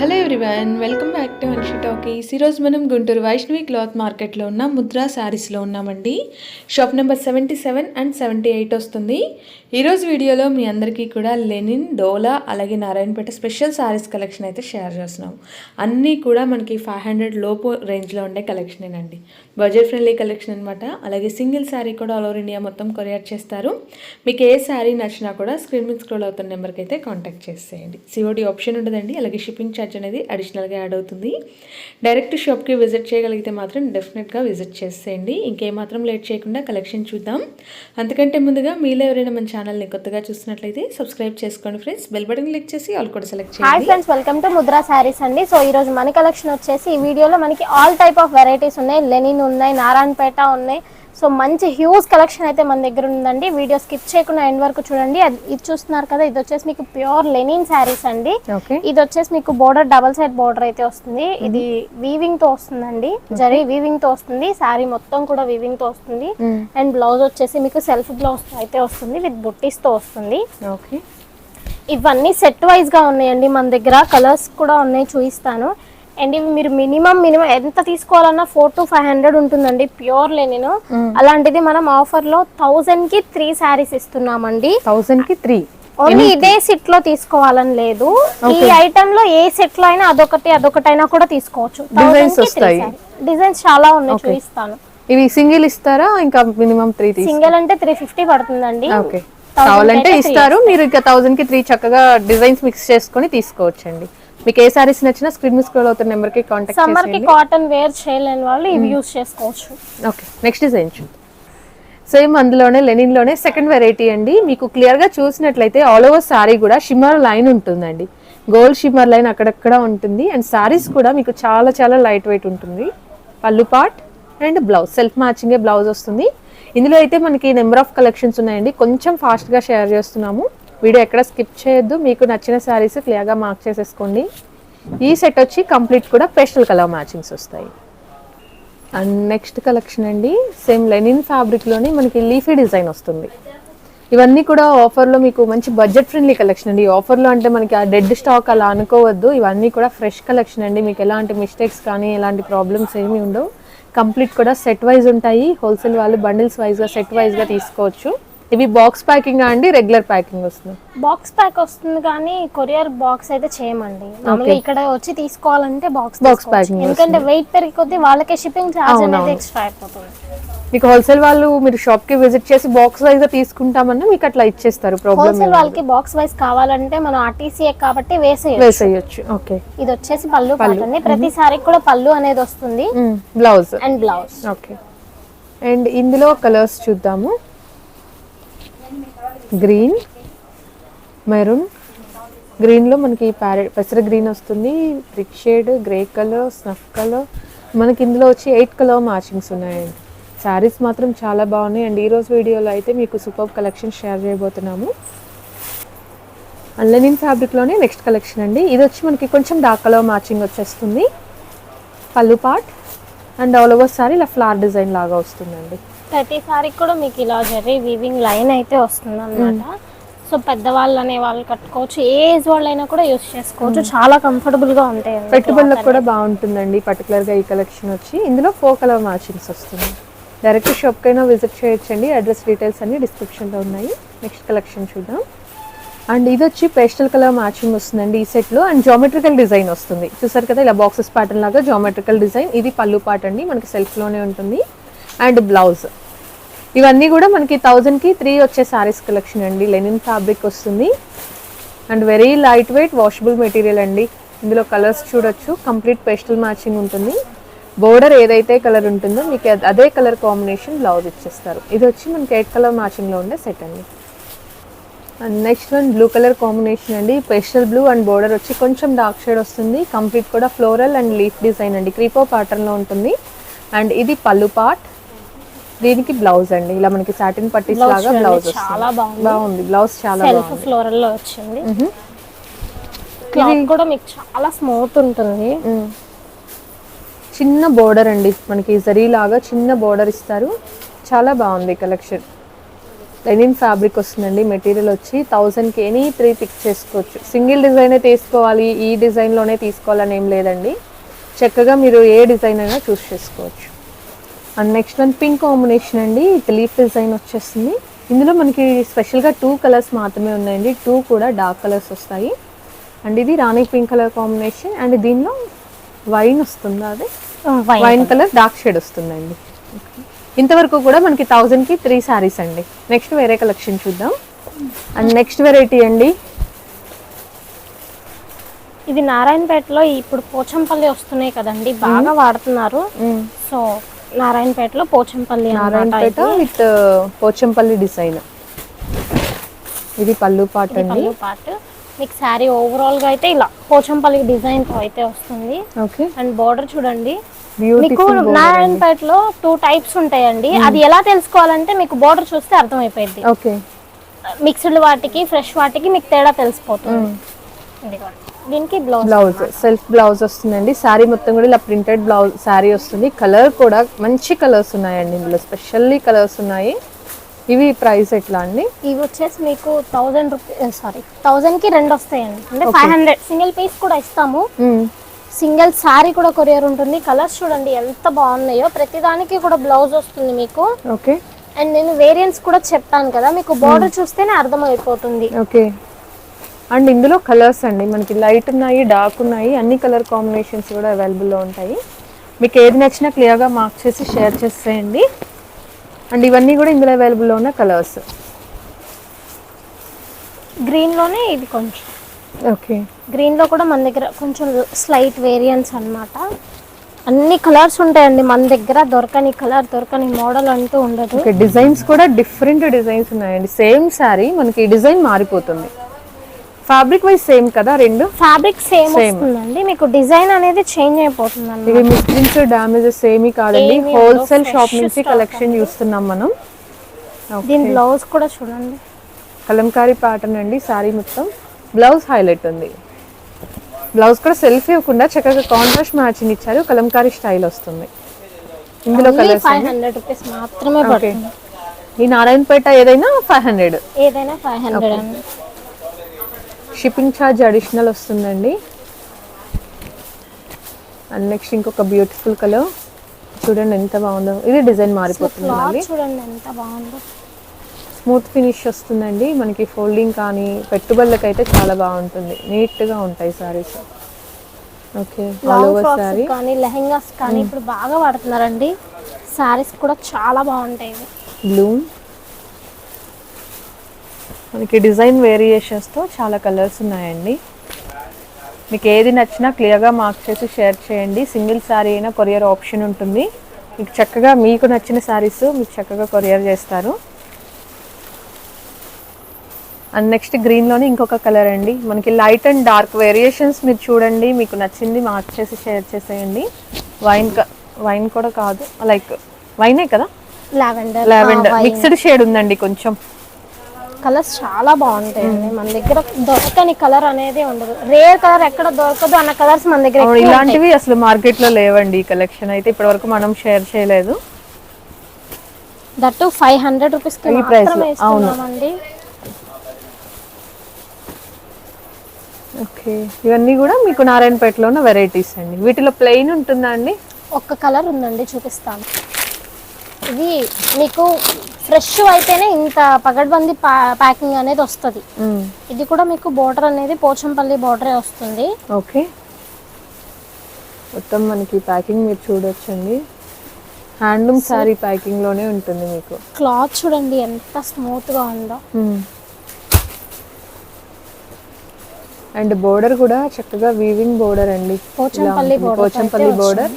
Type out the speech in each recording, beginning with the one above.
Hello everyone welcome back to Hanshi talkies ఈరోజు మనం Guntur Vaishnavi cloth మార్కెట్లో ఉన్న ముద్రా శారీస్లో ఉన్నామండి. Shop number seventy seven and seventy eight వస్తుంది. ఈరోజు వీడియోలో మీ అందరికీ కూడా లెనిన్ డోలా అలాగే నారాయణపేట స్పెషల్ శారీస్ కలెక్షన్ అయితే షేర్ చేస్తున్నాం. అన్నీ కూడా మనకి ఫైవ్ హండ్రెడ్ లోపు రేంజ్లో ఉండే కలెక్షనేనండి. బడ్జెట్ ఫ్రెండ్లీ కలెక్షన్ అనమాట అలాగే సింగిల్ శారీ కూడా ఆల్ ఓవర్ ఇండియా మొత్తం కొరియర్ చేస్తారు. మీకు ఏ శారీ నచ్చినా కూడా స్క్రీన్ మీద స్క్రోల్ అవుతున్న నెంబర్కి అయితే కాంటాక్ట్ చేసేయండి. సిఓడి ఆప్షన్ ఉండదండి. అలాగే షిప్పింగ్ ఛార్జ్ అనేది అడిషనల్గా యాడ్ అవుతుంది. డైరెక్ట్ షాప్కి విజిట్ చేయగలిగితే మాత్రం డెఫినెట్గా విజిట్ చేసేయండి. ఇంకేమాత్రం లేట్ చేయకుండా కలెక్షన్ చూద్దాం. అంతకంటే ముందుగా మీలో ఎవరైనా మంచి ఛానల్ని కొత్తగా చూసినట్లయితే సబ్స్క్రైబ్ చేసుకోండి ఫ్రెండ్స్. బెల్ బటన్ క్లిక్ చేసి ఆల్ కూడా సెలెక్ట్ హాయ్ చేయండి. Friends welcome to Mudra sarees అండి. సో ఈ రోజు మన కలెక్షన్ వచ్చేసి ఈ వీడియోలో మనకి ఆల్ టైప్ ఆఫ్ వెరైటీస్ ఉన్నాయి. లెనిన్ ఉన్నాయి నారాయణపేట ఉన్నాయి. సో మంచి హ్యూజ్ కలెక్షన్ అయితే మన దగ్గర ఉందండి. వీడియో స్కిప్ చేయకుండా ఎండ్ వరకు చూడండి. అది ఇది చూస్తున్నారు కదా ఇది వచ్చేసి మీకు ప్యూర్ లెనిన్ శారీస్ అండి. ఇది వచ్చేసి మీకు బోర్డర్ డబల్ సైడ్ బోర్డర్ అయితే వస్తుంది. ఇది వీవింగ్తో వస్తుందండి. జరీ వీవింగ్తో వస్తుంది. శారీ మొత్తం కూడా వీవింగ్తో వస్తుంది. అండ్ బ్లౌజ్ వచ్చేసి మీకు సెల్ఫ్ బ్లౌజ్ అయితే వస్తుంది విత్ బుట్టీస్తో వస్తుంది. ఓకే ఇవన్నీ సెట్ వైజ్గా ఉన్నాయండి మన దగ్గర. కలర్స్ కూడా ఉన్నాయి చూపిస్తాను. అండ్ ఇవి మీరు మినిమం మినిమం ఎంత తీసుకోవాలన్నా ఫోర్ టు ఫైవ్ హండ్రెడ్ ఉంటుందండి ప్యూర్ లెనిన్ అలాంటిది మనం ఆఫర్లో థౌసండ్కి త్రీ శారీస్ ఇస్తున్నామండి. థౌసండ్కి త్రీ. ఓన్లీ ఇదే సెట్లో తీసుకోవాలని లేదు. ఈ ఐటమ్లో ఏ సెట్లో అయినా అదొకటి అదొకటి అయినా కూడా తీసుకోవచ్చు. డిజైన్స్ చాలా ఉన్నాయి చూపిస్తాను. ఇవి సింగిల్ ఇస్తారా? ఇంకా మినిమం త్రీ సింగిల్ అంటే త్రీ ఫిఫ్టీ పడుతుందండి. ఓకే. 1000 కావాలంటే ఇస్తారు. మీరు ఇక థౌసండ్కి త్రీ చక్కగా డిజైన్స్ మిక్స్ చేసుకొని తీసుకోవచ్చండి. మీకు ఏ సారీస్ నచ్చినా స్క్రీన్ మీద స్క్రోల్ అవుతున్న నెంబర్కి కాంటాక్ట్ సమ్మర్కి కాటన్ వేర్ చేయలేని వాళ్ళు ఇవి యూస్ చేసుకోవచ్చు. ఓకే నెక్స్ట్ డిజైన్ చూద్దాం. సేమ్ అందులోనే లెనిన్లోనే సెకండ్ వెరైటీ అండి. మీకు క్లియర్గా చూసినట్లయితే ఆల్ ఓవర్ సారీ కూడా షిమ్మర్ లైన్ ఉంటుందండి. గోల్డ్ షిమ్మర్ లైన్ అక్కడక్కడ ఉంటుంది. అండ్ సారీస్ కూడా మీకు చాలా చాలా లైట్ వెయిట్ ఉంటుంది. పళ్ళు part and blouse self matching blouse వస్తుంది. ఇందులో అయితే మనకి నెంబర్ ఆఫ్ కలెక్షన్స్ ఉన్నాయండి. కొంచెం ఫాస్ట్గా షేర్ చేస్తున్నాము. వీడియో ఎక్కడ స్కిప్ చేయొద్దు. మీకు నచ్చిన శారీస్ క్లియర్గా మార్క్ చేసేసుకోండి. ఈ సెట్ వచ్చి కంప్లీట్ కూడా పేస్టల్ కలర్ మ్యాచింగ్స్ వస్తాయి. అండ్ నెక్స్ట్ కలెక్షన్ అండి సేమ్ లెనిన్ ఫ్యాబ్రిక్లోనే మనకి లీఫీ డిజైన్ వస్తుంది. ఇవన్నీ కూడా ఆఫర్లో మీకు మంచి బడ్జెట్ ఫ్రెండ్లీ కలెక్షన్ అండి. ఆఫర్లో అంటే మనకి ఆ డెడ్ స్టాక్ అలా అనుకోవద్దు. ఇవన్నీ కూడా ఫ్రెష్ కలెక్షన్ అండి. మీకు ఎలాంటి మిస్టేక్స్ కానీ ఎలాంటి ప్రాబ్లమ్స్ ఏమీ ఉండవు. కంప్లీట్ కూడా సెట్ వైజ్ ఉంటాయి. హోల్సేల్ వాళ్ళు బండిల్స్ వైజ్గా సెట్ వైజ్గా తీసుకోవచ్చు. ఇవి బాక్స్ ప్యాకింగ్ అండి? రెగ్యులర్ ప్యాకింగ్ వస్తుంది? బాక్స్ ప్యాక్ వస్తుంది కానీ కొరియర్ బాక్స్ అయితే చేయమండి. మామూలుగా ఇక్కడ వచ్చి తీసుకోవాలంటే బాక్స్ Box packing ఎందుకంటే వెయిట్ పెరిగి కొద్దీ వాళ్ళకే షిప్పింగ్ ఛార్జ్ అనేది ఎక్స్ట్రా అయిపోతుంది. మీకు హోల్సేల్ వాళ్ళు మీరు షాప్కి విజిట్ చేసి బాక్స్ వైజ్గా తీసుకుంటామన్నా మీకు అట్లా ఇచ్చేస్తారు. ప్రాబ్లమ్ హోల్సేల్ వాళ్ళకి బాక్స్ వైజ్ కావాలంటే మనం ఆర్టీసీఏ కాబట్టి వేసేయచ్చు. వేసేయచ్చు. ఓకే ఇది వచ్చేసి పళ్ళు పాట అండి ప్రతి సారీకి కూడా పళ్ళు అనేది వస్తుంది. Blouse and blouse okay and ఇందులో కలర్స్ చూద్దాము. Green maroon. గ్రీన్లో మనకి ప్యారెట్ పెసర గ్రీన్ వస్తుంది brick shade grey colour snuff colour. మనకి ఇందులో వచ్చి ఎయిట్ కలర్ మ్యాచింగ్స్ ఉన్నాయండి శారీస్ మాత్రం చాలా బాగున్నాయి. అండ్ ఈరోజు వీడియోలో అయితే మీకు సూపర్ కలెక్షన్ షేర్ చేయబోతున్నాము. అండ్ లెనిన్ ఫ్యాబ్రిక్లోనే నెక్స్ట్ కలెక్షన్ అండి. ఇది వచ్చి మనకి కొంచెం డార్క్ కలర్ మ్యాచింగ్ వచ్చేస్తుంది. పళ్ళు part. And all over sari ఇలా ఫ్లవర్ డిజైన్ లాగా వస్తుందండి. ప్రతి సారీకి కూడా మీకు ఇలా జరీ వీవింగ్ లైన్ అయితే వస్తుంది అనమాట సో పెద్దవాళ్ళు అనే వాళ్ళు కట్టుకోవచ్చు. ఏ ఏజ్ వాళ్ళైనా కూడా యూస్ చేసుకోవచ్చు. చాలా కంఫర్టబుల్గా ఉంటాయి. పెట్టుబడులకు కూడా బాగుంటుందండి. పర్టికులర్గా ఈ కలెక్షన్ వచ్చి. ఇందులో ఫోర్ కలర్ మ్యాచింగ్స్ వస్తుంది డైరెక్ట్ షాప్కైనా విజిట్ చేయొచ్చండి. అడ్రస్ డీటెయిల్స్ అన్ని డిస్క్రిప్షన్లో ఉన్నాయి. నెక్స్ట్ కలెక్షన్ చూద్దాం. అండ్ ఇది వచ్చి పేస్టల్ కలర్ మ్యాచింగ్ వస్తుందండి ఈ సెట్లో అండ్ జామెట్రికల్ డిజైన్ వస్తుంది. చూసారు కదా ఇలా బాక్సెస్ ప్యాటర్న్ లాగా జామెట్రికల్ డిజైన్ ఇది పళ్ళు పాట అండి మనకి సెల్ఫ్లోనే ఉంటుంది. అండ్ బ్లౌజ్ ఇవన్నీ కూడా మనకి థౌజండ్కి త్రీ వచ్చే శారీస్ కలెక్షన్ అండి. లెనిన్ ఫ్యాబ్రిక్ వస్తుంది. And very light weight washable material అండి. ఇందులో కలర్స్ చూడొచ్చు. కంప్లీట్ పేస్టల్ మ్యాచింగ్ ఉంటుంది. బోర్డర్ ఏదైతే కలర్ ఉంటుందో మీకు అదే కలర్ కాంబినేషన్ బ్లౌజ్ ఇచ్చేస్తారు. ఇది వచ్చి మనకి ఎయిట్ కలర్ మ్యాచింగ్లో ఉండే సెట్ అండి. And next one blue colour combination అండి. పేస్టల్ బ్లూ అండ్ బోర్డర్ వచ్చి కొంచెం డార్క్ షేడ్ వస్తుంది. కంప్లీట్ కూడా ఫ్లోరల్ అండ్ లీఫ్ డిజైన్ అండి. క్రీపో ప్యాటర్న్లో ఉంటుంది. అండ్ ఇది పళ్ళు పార్ట్ దీనికి బ్లౌజ్ అండి. ఇలా మనకి సాటిన్ పట్టీస్ లాగా బ్లౌజ్ చాలా బాగుంది. బాగుంది. బ్లౌజ్ చాలా సెల్ఫ్ ఫ్లోరల్లో వచ్చింది. క్లాత్ కూడా మీకు చాలా స్మూత్ ఉంటుంది. చిన్న బోర్డర్ అండి. మనకి జరీ లాగా చిన్న బోర్డర్ ఇస్తారు. చాలా బాగుంది కలెక్షన్ లెనిన్ ఫ్యాబ్రిక్ వస్తుందండి. మెటీరియల్ వచ్చి థౌజండ్కి ఎనీ త్రీ పిక్ చేసుకోవచ్చు. సింగిల్ డిజైనే తీసుకోవాలి ఈ డిజైన్లోనే తీసుకోవాలని ఏం లేదండి. చక్కగా మీరు ఏ డిజైన్ అయినా చూస్ చేసుకోవచ్చు. And next one pink combination అండి. లీఫ్ డిజైన్ వచ్చేస్తుంది. ఇందులో మనకి స్పెషల్గా టూ కలర్స్ మాత్రమే ఉన్నాయండి. టూ కూడా డార్క్ కలర్స్ వస్తాయి. అండ్ ఇది రాణి పింక్ కలర్ కాంబినేషన్. అండ్ దీనిలో వైన్ వస్తుంది అది? Wine colour. డార్క్ షేడ్ వస్తుందండి. ఇంతవరకు కూడా మనకి థౌజండ్కి త్రీ శారీస్ అండి. నెక్స్ట్ వేరే కలెక్షన్ చూద్దాం. అండ్ నెక్స్ట్ వెరైటీ అండి. ఇది నారాయణపేటలో ఇప్పుడు పోచంపల్లి వస్తున్నాయి కదండి. బాగా వాడుతున్నారు. సో నారాయణపేటలో Pochampally Narayanpet. With Pochampally design. ఇది పళ్ళు పాట పళ్ళు పార్ట్ మీకు శారీ ఓవరాల్గా అయితే ఇలా పోచంపల్లి డిజైన్తో అయితే వస్తుంది. ఓకే. అండ్ బార్డర్ చూడండి. మీకు నారాయణపేటలో టూ టైప్స్ ఉంటాయండి. అది ఎలా తెలుసుకోవాలంటే మీకు బార్డర్ చూస్తే అర్థమైపోయింది ఓకే. మిక్స్డ్ వాటికి ఫ్రెష్ వాటికి మీకు తేడా తెలిసిపోతుంది. ఇదిగోండి. దీనికి బ్లౌజ్ బ్లౌజ్ సెల్ఫ్ బ్లౌజ్ వస్తుందండి. శారీ మొత్తం కూడా ఇలా ప్రింటెడ్ బ్లౌజ్ శారీ వస్తుంది. కలర్ కూడా మంచి కలర్స్ ఉన్నాయండి ఇందులో. స్పెషల్లీ కలర్స్ ఉన్నాయి. ఇవి ప్రైస్ ఎట్లా అండి? ఇవి వచ్చేసి మీకు థౌజండ్ రూపీస్ సారీ థౌజండ్కి రెండు వస్తాయండి. అంటే ఫైవ్ హండ్రెడ్. సింగిల్ పీస్ కూడా ఇస్తాము. సింగిల్ శారీ కూడా కొరియర్ ఉంటుంది. కలర్స్ చూడండి ఎంత బాగున్నాయో. ప్రతిదానికి కూడా బ్లౌజ్ వస్తుంది మీకు. ఓకే. అండ్ నేను వేరియంట్స్ కూడా చెప్పాను కదా. మీకు బార్డర్ చూస్తేనే అర్థమైపోతుంది. ఓకే. అండ్ ఇందులో కలర్స్ అండి. మనకి లైట్ ఉన్నాయి డార్క్ ఉన్నాయి అన్ని కలర్ కాంబినేషన్స్ కూడా అవైలబుల్లో ఉంటాయి. మీకు ఏది నచ్చినా క్లియర్గా మార్క్ చేసి షేర్ చేసేయండి. అండ్ ఇవన్నీ కూడా ఇందులో అవైలబుల్లో ఉన్న కలర్స్ గ్రీన్లోనే ఇది కొంచెం. ఓకే. గ్రీన్లో కూడా మన దగ్గర కొంచెం స్లైట్ వేరియంట్స్ అన్నమాట. అన్ని కలర్స్ ఉంటాయండి మన దగ్గర. దొరకని కలర్ దొరకని మోడల్ అంటూ ఉండదు. ఓకే డిజైన్స్ కూడా డిఫరెంట్ డిజైన్స్ ఉన్నాయండి. సేమ్ శారీ మనకి డిజైన్ మారిపోతుంది. ఫ్యాబ్రిక్ వైజ్ సేమ్ కదా రెండు? ఫ్యాబ్రిక్ సేమ్ వస్తుందండి. మీకు డిజైన్ అనేది చేంజ్ అయిపోతుంది ఇవి మిస్ప్రింట్స్ డామేజెస్ ఏమీ కాదండి హోల్సేల్ షాప్ నుంచి కలెక్షన్ చూస్తున్నాం మనం. దీని బ్లౌజ్ కూడా చూడండి. కలంకారీ ప్యాటర్న్ అండి శారీ మొత్తం. బ్లౌజ్ హైలైట్ ఉంది. బ్లౌజ్ కూడా సెల్ఫ్ ఇవ్వకుండా చక్కగా కాంట్రాస్ట్ మ్యాచింగ్ ఇచ్చారు. కలంకారీ స్టైల్ వస్తుంది. ఇందులో కలర్స్ ఫైవ్ హండ్రెడ్ రూపీస్ మాత్రమే ఈ నారాయణపేట ఏదైనా ఫైవ్ హండ్రెడ్ ఏదైనా ఫైవ్ హండ్రెడ్ అండి. షిప్పింగ్ ఛార్జ్ అడిషనల్ వస్తుందండి. అండ్ నెక్స్ట్ ఇంకొక బ్యూటిఫుల్ కలర్. చూడండి ఎంత బాగుందో. ఇది డిజైన్ మారిపోతుంది చూడండి ఎంత బాగుందో. స్మూత్ ఫినిష్ వస్తుందండి. మనకి ఫోల్డింగ్ కానీ పెట్టుబడులకు అయితే చాలా బాగుంటుంది. నీట్గా ఉంటాయి saris. Okay all over sari కానీ లెహెంగాస్ కానీ ఇప్పుడు బాగా వాడుతున్నారండి. శారీస్ కూడా చాలా బాగుంటాయి. బ్లూ మనకి డిజైన్ వేరియేషన్స్తో చాలా కలర్స్ ఉన్నాయండి. మీకు ఏది నచ్చినా క్లియర్గా మార్క్ చేసి షేర్ చేయండి. సింగిల్ శారీ అయినా కొరియర్ ఆప్షన్ ఉంటుంది. మీకు చక్కగా మీకు నచ్చిన శారీస్ మీకు చక్కగా కొరియర్ చేస్తారు. అండ్ నెక్స్ట్ గ్రీన్లోనే ఇంకొక కలర్ అండి. మనకి లైట్ అండ్ డార్క్ వేరియేషన్స్ మీరు చూడండి. మీకు నచ్చింది మార్క్ చేసి షేర్ చేసేయండి. వైన్ వైన్ కూడా కాదు. లైక్ వైనే కదా? లావెండర్. లావెండర్. మిక్స్డ్ షేడ్ ఉందండి కొంచెం. కలర్స్ చాలా బాగుంటాయండి. మన దగ్గర దొరకని కలర్ అనేది ఉండదు. రేర్ కలర్ ఎక్కడ దొరకదు అన్న కలర్స్ మన దగ్గర. ఇలాంటివి అసలు మార్కెట్లో లేవండి కలెక్షన్. అయితే ఇప్పటివరకు మనం షేర్ చేయలేదు. దట్టు ఫైవ్ హండ్రెడ్ రూపీస్ ఇస్తున్నామండి. ఓకే. ఇవన్నీ కూడా మీకు నారాయణపేటలో ఉన్న వెరైటీస్ అండి. వీటిలో ప్లెయిన్ ఉంటుందా అండి? ఒక్క కలర్ ఉందండి చూపిస్తాను. ఇది మీకు ఫ్రెష్ అయితేనే ఇంత పగడ్బందీ ప్యాకింగ్ అనేది వస్తుంది. ఇది కూడా మీకు బోర్డర్ అనేది పోచంపల్లి బోర్డరే వస్తుంది. ఓకే. మొత్తం మనకి ప్యాకింగ్ మీరు చూడొచ్చండి. హ్యాండ్లూమ్ శారీ ప్యాకింగ్లోనే ఉంటుంది మీకు. క్లాత్ చూడండి ఎంత స్మూత్గా ఉందో అండ్ బోర్డర్ కూడా చక్కగా వీవింగ్ బోర్డర్ అండి. పోచంపల్లి పోచంపల్లి బోర్డర్.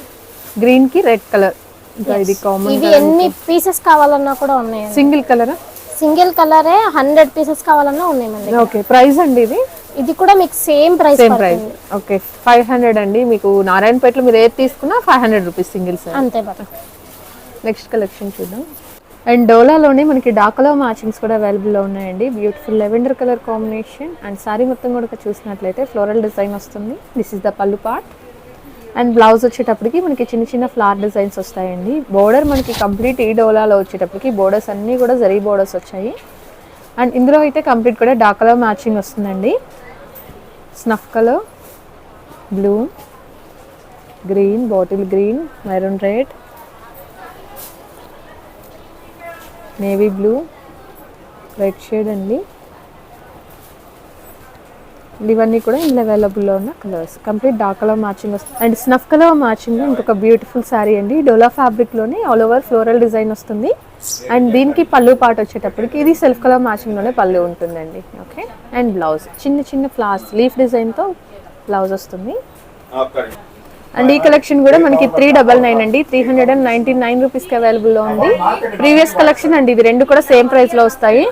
గ్రీన్కి రెడ్ కలర్. ఇంకా ఇది కామన్ ఇవి ఎన్ని పీసెస్ కావాలన్నా కూడా ఉన్నాయండి. సింగిల్ కలర్ సింగిల్ కలరే హండ్రెడ్ పీసెస్ కావాలన్నా ఉన్నాయి మన ఓకే ప్రైస్ అండి ఇది? ఇది కూడా మీకు same price same price okay five hundred అండి. మీకు నారాయణపేటలో మీరు ఏది తీసుకున్నా five hundred rupees single sir అంతే నెక్స్ట్ కలెక్షన్ చూద్దాం. అండ్ డోలాలోనే మనకి డాకలో మ్యాచింగ్స్ కూడా అవైలబుల్లో ఉన్నాయండి. Beautiful lavender colour combination and sari మొత్తం కూడా చూసినట్లయితే ఫ్లోరల్ డిజైన్ వస్తుంది. దిస్ ఇస్ ద పల్లు పార్ట్ అండ్ బ్లౌజ్ వచ్చేటప్పటికి మనకి చిన్న చిన్న ఫ్లవర్ డిజైన్స్ వస్తాయండి. బోర్డర్ మనకి కంప్లీట్ ఈ డోలాలో వచ్చేటప్పటికి బోర్డర్స్ అన్నీ కూడా జరీ బోర్డర్స్ వచ్చాయి. అండ్ ఇందులో అయితే కంప్లీట్ కూడా డార్క్ కలర్ మ్యాచింగ్ వస్తుందండి. Snuff colour blue green bottle green maroon red navy blue red shade అండి. ఇవన్నీ కూడా ఇందులో అవైలబుల్లో ఉన్న colours complete dark colour matching వస్తుంది. అండ్ స్నఫ్ కలర్ మ్యాచింగ్ ఇంకొక బ్యూటిఫుల్ శారీ అండి. డోలా ఫ్యాబ్రిక్లోనే ఆల్ ఓవర్ ఫ్లోరల్ డిజైన్ వస్తుంది. అండ్ దీనికి పళ్ళు పాట వచ్చేటప్పటికి ఇది సెల్ఫ్ కలర్ మ్యాచింగ్లోనే పళ్ళు ఉంటుందండి. ఓకే అండ్ బ్లౌజ్ చిన్న చిన్న ఫ్లవర్స్ లీఫ్ డిజైన్తో బ్లౌజ్ వస్తుంది. అండ్ ఈ కలెక్షన్ కూడా మనకి త్రీ డబల్ నైన్ అండి. Three hundred and ninety nine రూపీస్కి అవైలబుల్లో ఉంది. ప్రీవియస్ కలెక్షన్ అండి. ఇది రెండు కూడా సేమ్ ప్రైస్లో వస్తాయి.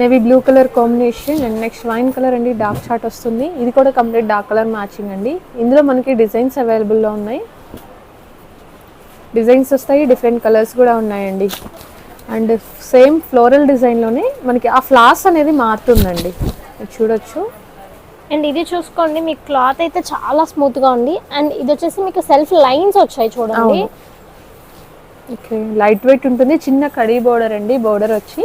Navy blue colour combination and next wine colour అండి డార్క్ చార్ట్ వస్తుంది. ఇది కూడా కంప్లీట్ డార్క్ కలర్ మ్యాచింగ్ అండి. ఇందులో మనకి డిజైన్స్ అవైలబుల్లో ఉన్నాయి. డిజైన్స్ వస్తాయి డిఫరెంట్ కలర్స్ కూడా ఉన్నాయండి. అండ్ సేమ్ ఫ్లోరల్ డిజైన్లోనే మనకి ఆ ఫ్లాస్ అనేది మారుతుందండి. చూడొచ్చు. అండ్ ఇది చూసుకోండి మీకు క్లాత్ అయితే చాలా స్మూత్గా ఉంది. అండ్ ఇది వచ్చేసి మీకు సెల్ఫ్ లైన్స్ వచ్చాయి చూడండి. ఓకే లైట్ వెయిట్ ఉంటుంది చిన్న కడీ బోర్డర్ అండి బోర్డర్ వచ్చి.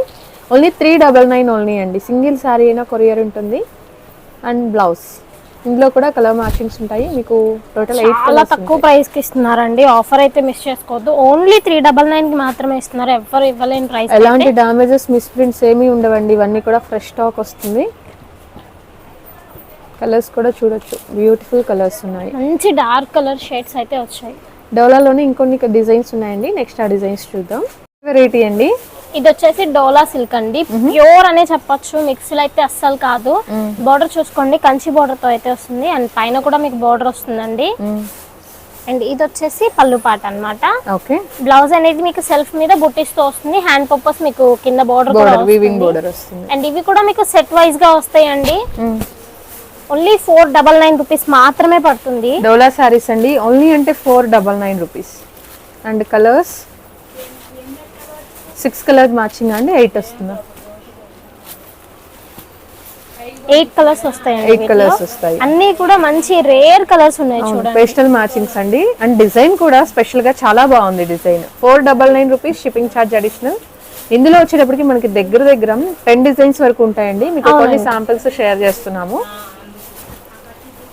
Only three double nine only అండి. సింగిల్ శారీ అయినా కొరియర్ ఉంటుంది. And blouse. ఇందులో కూడా కలర్ మ్యాచింగ్స్ ఉంటాయి. మీకు టోటల్ ఎయిట్ చాలా తక్కువ ప్రైస్కి ఇస్తున్నారండి. ఆఫర్ అయితే మిస్ చేసుకోవద్దు. ఓన్లీ త్రీ డబల్ నైన్కి మాత్రమే ఇస్తున్నారు. ఎవరు ఇవ్వలేని ప్రైస్ ఎలాంటి డామేజెస్ మిస్ప్రింట్స్ ఏమీ ఉండవండి. ఇవన్నీ కూడా ఫ్రెష్ స్టాక్ వస్తుంది. కలర్స్ కూడా చూడొచ్చు. బ్యూటిఫుల్ కలర్స్ ఉన్నాయి. మంచి డార్క్ కలర్ షేడ్స్ అయితే వచ్చాయి. డోలాలోనే ఇంకొన్ని డిజైన్స్ ఉన్నాయండి. నెక్స్ట్ ఆ డిజైన్స్ చూద్దాం. వెరైటీ అండి. ఇది వచ్చేసి డోలా సిల్క్ అండి. ప్యూర్ అనే చెప్పొచ్చు. మిక్సీలు అయితే అస్సలు కాదు. బార్డర్ చూసుకోండి. కంచి బార్డర్తో అయితే వస్తుంది. అండ్ పైన కూడా మీకు బార్డర్ వస్తుందండి. అండ్ ఇది వచ్చేసి పళ్ళు పాట అన్నమాట. ఓకే. బ్లౌజ్ అనేది మీకు సెల్ఫ్ మీద బుట్టిస్తూ వస్తుంది. హ్యాండ్ పర్పస్ మీకు కింద బార్డర్ అండ్ ఇవి కూడా మీకు సెట్ వైజ్గా వస్తాయండి. Only four double nine rupees మాత్రమే పడుతుంది. డోలా శారీస్ అండి. ఓన్లీ అంటే four double nine rupees and colours six colour matching అండి ఎయిట్ వస్తుందా. ఎయిట్ కలర్స్ వస్తాయండి ఎయిట్. కలర్స్ వస్తాయి. అన్ని కూడా మంచి రేర్ కలర్స్ ఉన్నాయి చూడండి. పేస్టల్ మ్యాచింగ్స్ అండి. అండ్ డిజైన్ కూడా స్పెషల్గా చాలా బాగుంది design. Four double nine rupees shipping charge additional ఇందులో వచ్చేటప్పటికి మనకి దగ్గర దగ్గర టెన్ డిజైన్స్ వరకు ఉంటాయండి. మీకు కొన్ని శాంపిల్స్ షేర్ చేస్తున్నాము.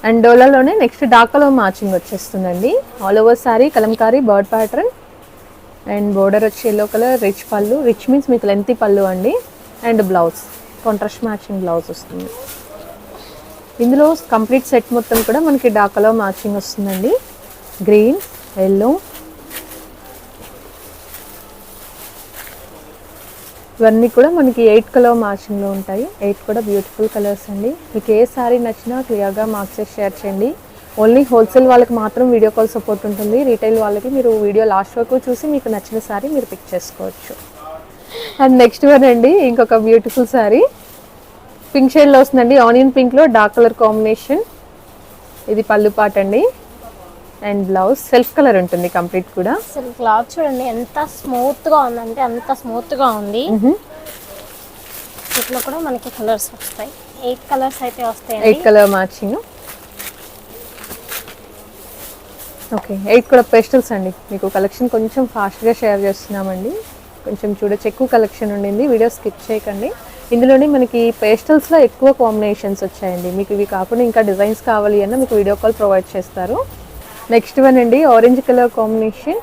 అండ్ డోలాలోనే నెక్స్ట్ డాకలో మ్యాచింగ్ వచ్చేస్తుందండి. All over sari Kalamkari bird pattern and border వచ్చి ఎల్లో కలర్ రిచ్ పళ్ళు రిచ్ మీన్స్ మీకు లెంతీ పళ్ళు అండి. And blouse contrast matching blouse వస్తుంది. ఇందులో కంప్లీట్ సెట్ మొత్తం కూడా మనకి డాకలో మ్యాచింగ్ వస్తుందండి. గ్రీన్ ఎల్లో ఇవన్నీ కూడా మనకి ఎయిట్ కలర్ మ్యాచింగ్లో ఉంటాయి. ఎయిట్ కూడా బ్యూటిఫుల్ కలర్స్ అండి. మీకు ఏ సారీ నచ్చినా క్లియర్గా మార్క్స్ చేసి షేర్ చేయండి. ఓన్లీ హోల్సేల్ వాళ్ళకి మాత్రం వీడియో కాల్ సపోర్ట్ ఉంటుంది. రీటైల్ వాళ్ళకి మీరు వీడియో లాస్ట్ వరకు చూసి మీకు నచ్చిన సారీ మీరు పిక్ చేసుకోవచ్చు. అండ్ నెక్స్ట్ వన్ అండి ఇంకొక బ్యూటిఫుల్ సారీ. పింక్ షేడ్లో వస్తుందండి ఆనియన్ పింక్లో డార్క్ కలర్ కాంబినేషన్. ఇది పళ్ళు పాట అండి. అండ్ బ్లౌజ్ సెల్ఫ్ కలర్ ఉంటుంది కంప్లీట్ కూడా. అసలు క్లాత్ చూడండి ఎంత స్మూత్గా ఉందంటే అంత స్మూత్గా ఉంది వీటిలో కూడా మనకి కలర్స్ వస్తాయి. ఎయిట్ కలర్స్ అయితే వస్తాయండి. Eight colour matching. Okay eight కూడా పెస్టల్స్ అండి. మీకు కలెక్షన్ కొంచెం ఫాస్ట్గా షేర్ చేస్తున్నామండి. కొంచెం చూడొచ్చు ఎక్కువ కలెక్షన్ ఉండింది. వీడియో స్కిప్ చేయకండి. ఇందులోనే మనకి పేస్టల్స్లో ఎక్కువ కాంబినేషన్స్ వచ్చాయండి. మీకు ఇవి కాకుండా ఇంకా డిజైన్స్ కావాలి అన్న మీకు వీడియో కాల్ ప్రొవైడ్ చేస్తారు. నెక్స్ట్ వన్ అండి ఆరెంజ్ కలర్ కాంబినేషన్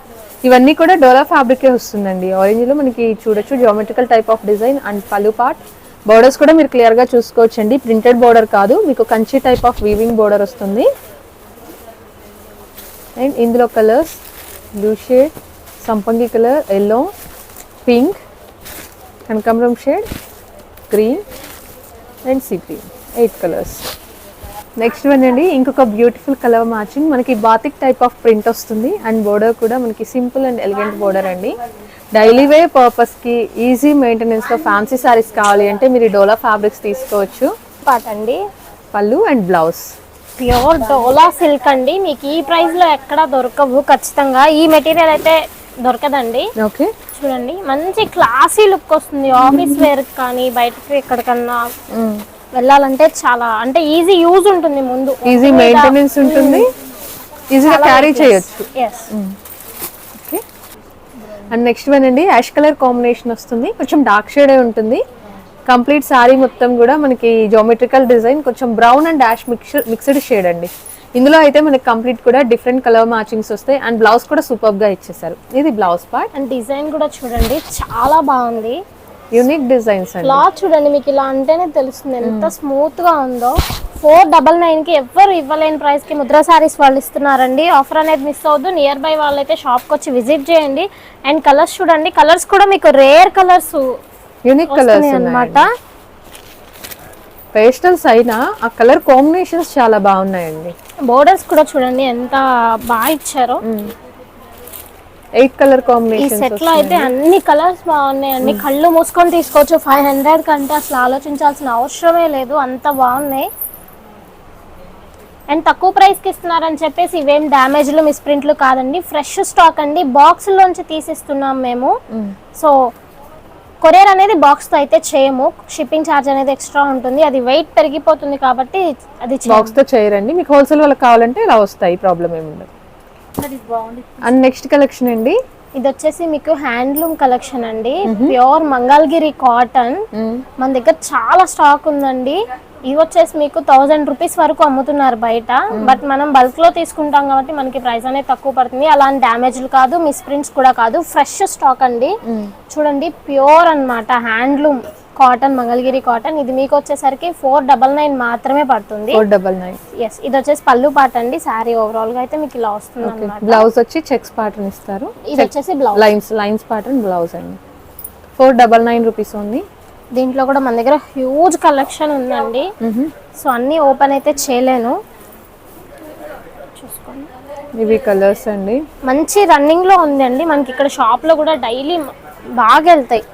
ఇవన్నీ కూడా డోలా ఫ్యాబ్రికే వస్తుందండి. ఆరెంజ్లో మనకి చూడొచ్చు geometrical type of design and పలు పార్ట్ బోర్డర్స్ కూడా మీరు క్లియర్గా చూసుకోవచ్చండి. ప్రింటెడ్ బోర్డర్ కాదు మీకు Kanchi type of weaving border వస్తుంది. అండ్ ఇందులో కలర్స్ బ్లూ షేడ్ సంపంగి కలర్ ఎల్లో పింక్ కనకాంబరం shade green and sea green eight colours next one అండి ఇంకొక బ్యూటిఫుల్ కలర్ మ్యాచింగ్ మనకి బాతిక్ టైప్ ఆఫ్ ప్రింట్ వస్తుంది. అండ్ బోర్డర్ కూడా మనకి సింపుల్ అండ్ ఎలిగెంట్ బోర్డర్ అండి. డైలీ వే పర్పస్కి ఈజీ మెయింటెనెన్స్లో ఫ్యాన్సీ సారీస్ కావాలి అంటే మీరు డోలా ఫ్యాబ్రిక్స్ తీసుకోవచ్చు. పాట అండి. పళ్ళు and blouse pure dola silk అండి. మీకు ఈ ప్రైస్లో ఎక్కడ దొరకవు. ఖచ్చితంగా ఈ మెటీరియల్ అయితే దొరకదండి. ఓకే. చూడండి. మంచి క్లాసీ లుక్ వస్తుంది. ఆఫీస్ వేర్ కానీ బయటకి ఎక్కడికన్నా వెళ్ళాలంటే చాలా అంటే ఈజీ యూజ్ ఉంటుంది ముందు. ఈజీ మెయింటెనెన్స్ ఉంటుంది. ఈజీగా క్యారీ చేయొచ్చు. అండ్ నెక్స్ట్ వన్ అండి యాష్ కలర్ కాంబినేషన్ వస్తుంది. కొంచెం డార్క్ షేడే ఉంటుంది. కంప్లీట్ సారీ మొత్తం కూడా మనకి జోమెట్రికల్ డిజైన్ కొంచెం brown and dash mix mixed shade అండి. ఇందులో అయితే మనకి కంప్లీట్ కూడా డిఫరెంట్ కలర్ మ్యాచింగ్స్ వస్తాయి అండ్ బ్లౌజ్ కూడా సూపర్గా ఇచ్చేసారు. ఇది బ్లౌజ్ పార్ట్ అండ్ డిజైన్ కూడా చూడండి చాలా బాగుంది. యూనిక్ డిజైన్స్ క్లాత్ చూడండి మీకు ఇలా అంటేనే తెలుస్తుంది ఎంత స్మూత్గా ఉందో. ఫోర్ డబల్ నైన్కి ఎవ్వరు ఇవ్వలేని ప్రైస్కి ముద్రా సారీస్ వాళ్ళు ఇస్తున్నారండి. ఆఫర్ అనేది మిస్ అవ్వద్దు. నియర్ బై వాళ్ళైతే షాప్కి వచ్చి విజిట్ చేయండి. అండ్ కలర్స్ చూడండి కలర్స్ కూడా మీకు రేర్ కలర్స్ యూనిక్ కలర్స్ అన్నమాట. పేస్టల్స్ అయినా ఆ కలర్ కాంబినేషన్స్ చాలా బాగున్నాయండి. బోర్డర్స్ కూడా చూడండి ఎంత బాగా ఇచ్చారో. ఎయిట్ కలర్ ఈ కాంబినేషన్స్ సెట్లో అయితే అన్ని కలర్స్ బాగున్నాయండి. కళ్ళు మూసుకొని తీసుకోవచ్చు ఫైవ్ హండ్రెడ్ కంటే అసలు ఆలోచించాల్సిన అవసరమే లేదు అంత బాగున్నాయి. అండ్ తక్కువ ప్రైస్కి ఇస్తున్నారని చెప్పేసి ఇవేం డ్యామేజ్లు మిస్ప్రింట్లు కాదండి. ఫ్రెష్ స్టాక్ అండి. బాక్స్ లోంచి తీసిస్తున్నాం మేము. సో కొరియర్ అనేది బాక్స్తో అయితే చేయము. షిప్పింగ్ ఛార్జ్ అనేది ఎక్స్ట్రా ఉంటుంది. అది వెయిట్ పెరిగిపోతుంది కాబట్టి అది చేయము. బాక్స్తో చేయరండి. మీకు హోల్సేల్ వాళ్ళకి కావాలంటే ఇలా వస్తాయి. ప్రాబ్లం ఏమి ఉండదు. అండ్ నెక్స్ట్ కలెక్షన్ అండి. ఇది వచ్చేసి మీకు హ్యాండ్లూమ్ కలెక్షన్ అండి. Pure Mangalagiri cotton. మన దగ్గర చాలా స్టాక్ ఉందండి. ఇది వచ్చేసి మీకు థౌజండ్ రూపీస్ వరకు అమ్ముతున్నారు బయట. బట్ మనం బల్క్లో తీసుకుంటాం కాబట్టి మనకి ప్రైస్ అనేది తక్కువ పడుతుంది. అలాంటి డ్యామేజ్లు కాదు మిస్ ప్రింట్స్ కూడా కాదు. ఫ్రెష్ స్టాక్ అండి. చూడండి ప్యూర్ అన్నమాట. హ్యాండ్లూమ్ కాటన్ మంగళగిరి కాటన్ ఇది మీకు వచ్చేసరికి ఫోర్ డబల్ నైన్ మాత్రమే పడుతుంది. ఫోర్ డబల్ నైన్ ఎస్ ఇది వచ్చేసి పళ్ళు పాట అండి. శారీ ఓవరాల్గా అయితే మీకు ఇలా వస్తుంది బ్లౌజ్ వచ్చి చెక్స్ ప్యాటర్న్ ఇస్తారు. ఇది వచ్చేసి blouse lines lines pattern blouse అండి. ఫోర్ డబల్ నైన్ రూపీస్ ఉంది దీంట్లో కూడా మన దగ్గర హ్యూజ్ కలెక్షన్ ఉందండి. సో అన్నీ ఓపెన్ అయితే చేయలేను. చూసుకోండి. ఇవి కలర్స్ అండి. మంచి రన్నింగ్లో ఉందండి. మనకి ఇక్కడ షాప్లో కూడా డైలీ బాగా వెళ్తాయి.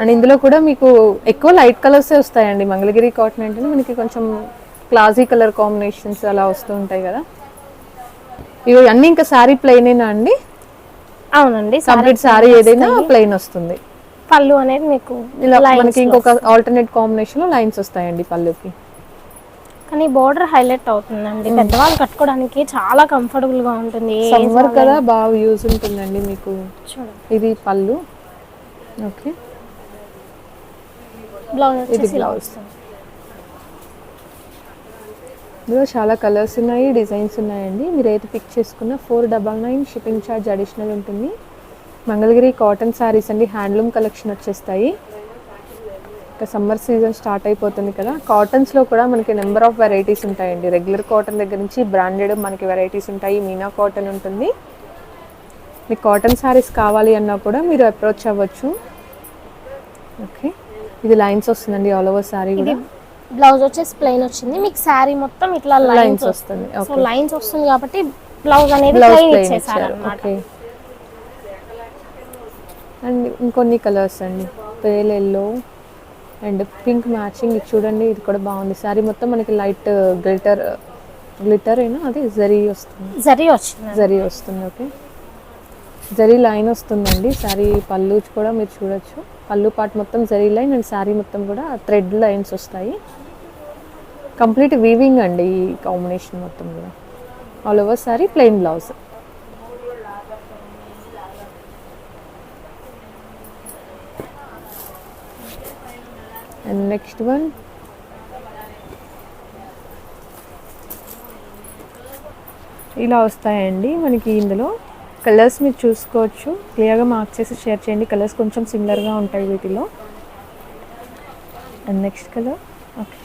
అండ్ ఇందులో కూడా మీకు ఎక్కువ లైట్ కలర్స్ వస్తాయండి. మంగళగిరి కాటన్ అంటే మనకి కొంచెం క్లాసీ కలర్ కాంబినేషన్స్ అలా వస్తూ ఉంటాయి కదా. ఇవి అన్ని ఇంకా శారీ ప్లెయినేనా అండి? అవునండి. కంప్లీట్ శారీ ఏదైనా ప్లెయిన్ వస్తుంది. పళ్ళు అనేది మీకు ఇలా మనకి. ఇంకొక ఆల్టర్నేట్ కాంబినేషన్లో లైన్స్ వస్తాయండి పళ్ళుకి. కానీ బోర్డర్ హైలైట్ అవుతుందండి. పెద్దవాళ్ళు కట్టుకోవడానికి చాలా కంఫర్టబుల్గా ఉంటుంది. సమ్మర్ కదా బాగా యూజ్ ఉంటుందండి మీకు. ఇది పళ్ళు. ఓకే బ్లౌజ్ ఇది బ్లౌజ్ ఇందులో చాలా కలర్స్ ఉన్నాయి డిజైన్స్ ఉన్నాయండి. మీరు ఏది పిక్ చేసుకున్న four double nine shipping charge additional ఉంటుంది. మంగళగిరి కాటన్ శారీస్ అండి హ్యాండ్లూమ్ కలెక్షన్ వచ్చేస్తాయి. ఇంకా సమ్మర్ సీజన్ స్టార్ట్ అయిపోతుంది కదా కాటన్స్లో కూడా మనకి నెంబర్ ఆఫ్ వెరైటీస్ ఉంటాయండి. రెగ్యులర్ కాటన్ దగ్గర నుంచి బ్రాండెడ్ మనకి వెరైటీస్ ఉంటాయి. మీనా కాటన్ ఉంటుంది. మీకు కాటన్ శారీస్ కావాలి అన్నా కూడా మీరు అప్రోచ్ అవ్వచ్చు. ఓకే. ఇది లైన్స్ వస్తుందండి ఆల్ ఓవర్ శారీ కూడా. బ్లౌజ్ వచ్చేసి ప్లెయిన్ వచ్చింది. మీకు శారీ మొత్తం ఇట్లా లైన్స్ వస్తుంది. లైన్స్ వస్తుంది కాబట్టి బ్లౌజ్ అనేది ప్లెయిన్ ఇచ్చేసారు ఓకే. అండ్ ఇంకొన్ని కలర్స్ అండి. Pale yellow and pink matching ఇది చూడండి ఇది కూడా బాగుంది. శారీ మొత్తం మనకి లైట్ గ్లిటర్ గ్లిటర్ అయినా అది జరీ వస్తుంది. జరీ వచ్చింది జరీ వస్తుంది ఓకే జరీ లైన్ వస్తుందండి. శారీ పళ్ళు కూడా మీరు చూడొచ్చు. పళ్ళు పార్ట్ మొత్తం జరీ లైన్ అండ్ శారీ మొత్తం కూడా థ్రెడ్ లైన్స్ వస్తాయి. కంప్లీట్ వీవింగ్ అండి ఈ కాంబినేషన్ మొత్తం కూడా. All over sari plain blouse and next one ఇలా వస్తాయండి మనకి ఇందులో. కలర్స్ మీరు చూసుకోవచ్చు. క్లియర్గా మార్క్ చేసి షేర్ చేయండి. కలర్స్ కొంచెం సిమిలర్గా ఉంటాయి వీటిలో. And next colour okay